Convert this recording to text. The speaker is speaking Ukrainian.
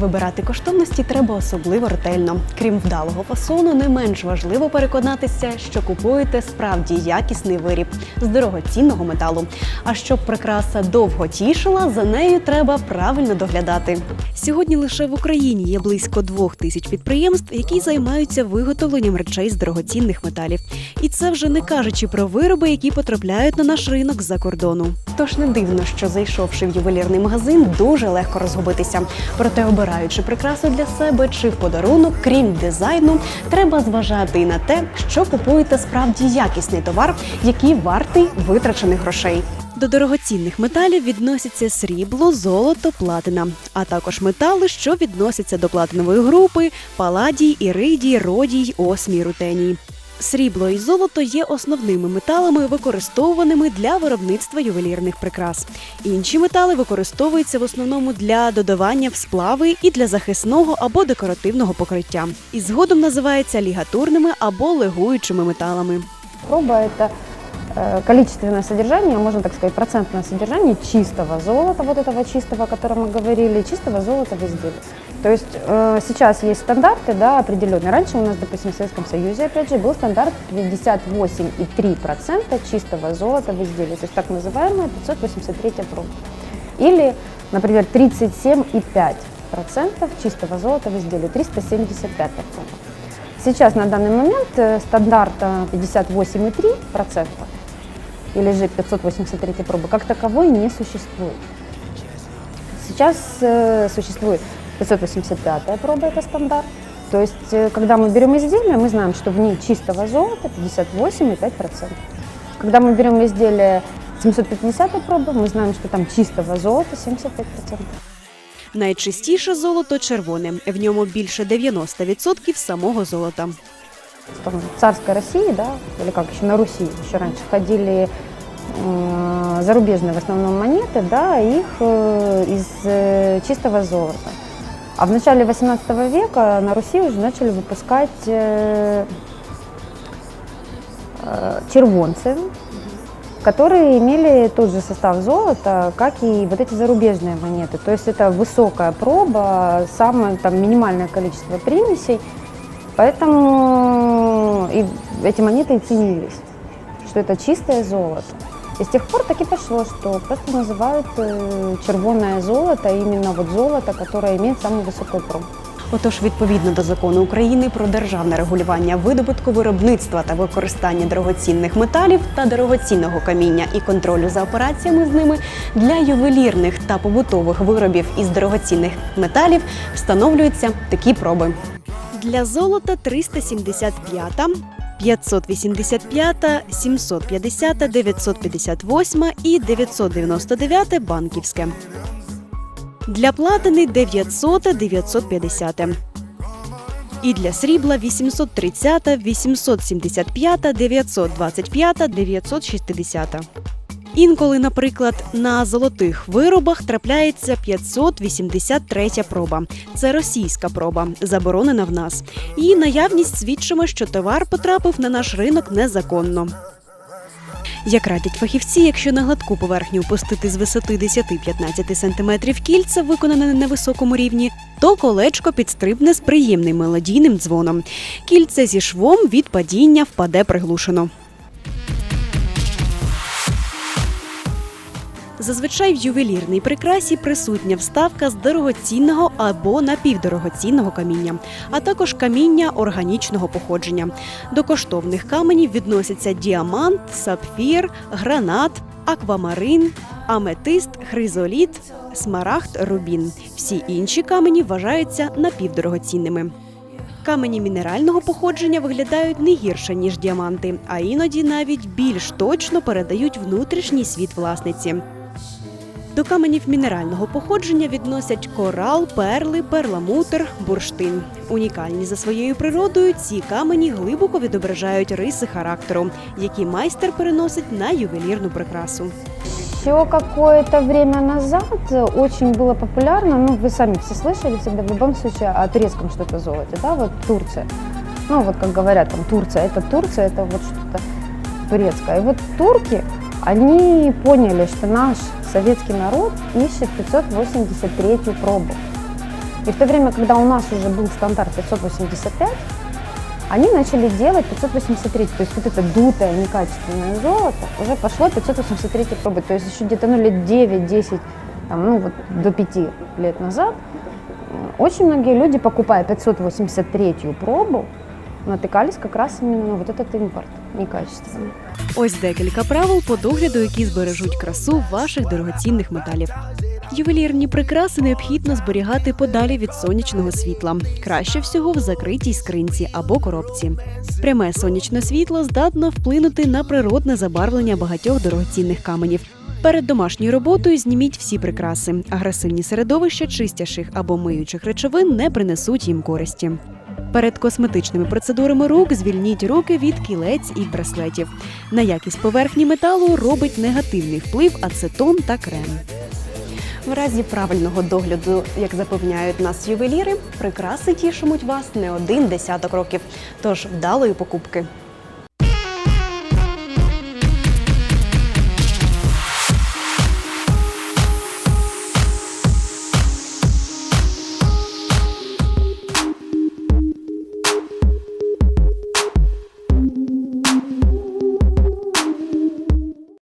Вибирати коштовності треба особливо ретельно. Крім вдалого фасону, не менш важливо переконатися, що купуєте справді якісний виріб з дорогоцінного металу. А щоб прикраса довго тішила, за нею треба правильно доглядати. Сьогодні лише в Україні є близько двох тисяч підприємств, які займаються виготовленням речей з дорогоцінних металів. І це вже не кажучи про вироби, які потрапляють на наш ринок з-за кордону. Тож не дивно, що зайшовши в ювелірний магазин, дуже легко розгубитися. Проте, обираючи прикрасу для себе чи в подарунок, крім дизайну, треба зважати і на те, що купуєте справді якісний товар, який вартий витрачених грошей. До дорогоцінних металів відносяться срібло, золото, платина, а також метали, що відносяться до платинової групи: паладій, іридій, родій, осмій, рутеній. Срібло і золото є основними металами, використовуваними для виробництва ювелірних прикрас. Інші метали використовуються в основному для додавання в сплави і для захисного або декоративного покриття. І згодом називаються лігатурними або легуючими металами. Проба – это э, количественное содержание, можно так сказать, процентное содержание чистого золота, вот этого чистого, о котором мы говорили, чистого золота в изделии. То есть э, сейчас есть стандарты да, определенные. Раньше у нас, допустим, в Советском Союзе, опять же, был стандарт 58,3% чистого золота в изделии, то есть так называемая 583 проба. Или, например, 37,5% чистого золота в изделии, 375 проба. Сейчас на данный момент э, стандарт э, 58,3% или же 583 пробы как таковой не существует. Сейчас э, существует 585 проба, это стандарт. То есть, э, когда мы берем изделие, мы знаем, что в ней чистого золота 58,5%. Когда мы берем изделие 750 пробы, мы знаем, что там чистого золота 75%. Найчистіше золото червоне. В ньому більше 90% самого золота. Там, в царской России, да, или как еще на Руси еще раньше ходили э, зарубежные в основном монеты, да, их э, из э, чистого золота. А в начале 18 века на Руси уже начали выпускать э, э, червонцы, которые имели тот же состав золота, как и вот эти зарубежные монеты. То есть это высокая проба, самое там минимальное количество примесей, поэтому и эти монеты и ценились, что это чистое золото. И с тех пор так и пошло, что просто называют э, червоное золото именно вот золото, которое имеет самую высокую пробу. Отож, відповідно до закону України про державне регулювання видобутку виробництва та використання дорогоцінних металів та дорогоцінного каміння і контролю за операціями з ними для ювелірних та побутових виробів із дорогоцінних металів встановлюються такі проби. Для золота 375, 585, 750, 958 і 999 банківське. Для платини 900, 950. І для срібла 830, 875, 925, 960. Інколи, наприклад, на золотих виробах трапляється 583 проба. Це російська проба, заборонена в нас. Її наявність свідчиме, що товар потрапив на наш ринок незаконно. Як радять фахівці, якщо на гладку поверхню опустити з висоти 10-15 см кільце, виконане на невисокому рівні, то колечко підстрибне з приємним мелодійним дзвоном. Кільце зі швом від падіння впаде приглушено. Зазвичай в ювелірній прикрасі присутня вставка з дорогоцінного або напівдорогоцінного каміння, а також каміння органічного походження. До коштовних каменів відносяться діамант, сапфір, гранат, аквамарин, аметист, хризоліт, смарагд, рубін. Всі інші камені вважаються напівдорогоцінними. Камені мінерального походження виглядають не гірше, ніж діаманти, а іноді навіть більш точно передають внутрішній світ власниці. До каменів мінерального походження відносять корал, перли, перламутр, бурштин. Унікальні за своєю природою, ці камені глибоко відображають риси характеру, які майстер переносить на ювелірну прикрасу. Еще какое-то время назад очень было популярно, ну вы сами все слышали всегда в любом случае о турецком что-то золоте, да, вот Турция. Ну вот как говорят, там Турция, это Турция, это вот что-то турецкое. И вот турки, они поняли, что наш советский народ ищет 583 пробу. И в то время, когда у нас уже был стандарт 585, они начали делать 583, то есть вот это дутое, некачественное золото уже пошло 583 пробы, то есть еще где-то ну, лет 9-10, там, ну вот до 5 лет назад, очень многие люди, покупая 583 пробу, натыкались как раз именно на вот этот импорт некачественный. Ось декілька правил по догляду, які збережуть красу ваших дорогоцінних металів. Ювелірні прикраси необхідно зберігати подалі від сонячного світла. Краще всього в закритій скринці або коробці. Пряме сонячне світло здатно вплинути на природне забарвлення багатьох дорогоцінних каменів. Перед домашньою роботою зніміть всі прикраси. Агресивні середовища чистяших або миючих речовин не принесуть їм користі. Перед косметичними процедурами рук звільніть руки від кілець і браслетів. На якість поверхні металу робить негативний вплив ацетон та крем. В разі правильного догляду, як запевняють нас ювеліри, прикраси тішимуть вас не один десяток років. Тож вдалої покупки.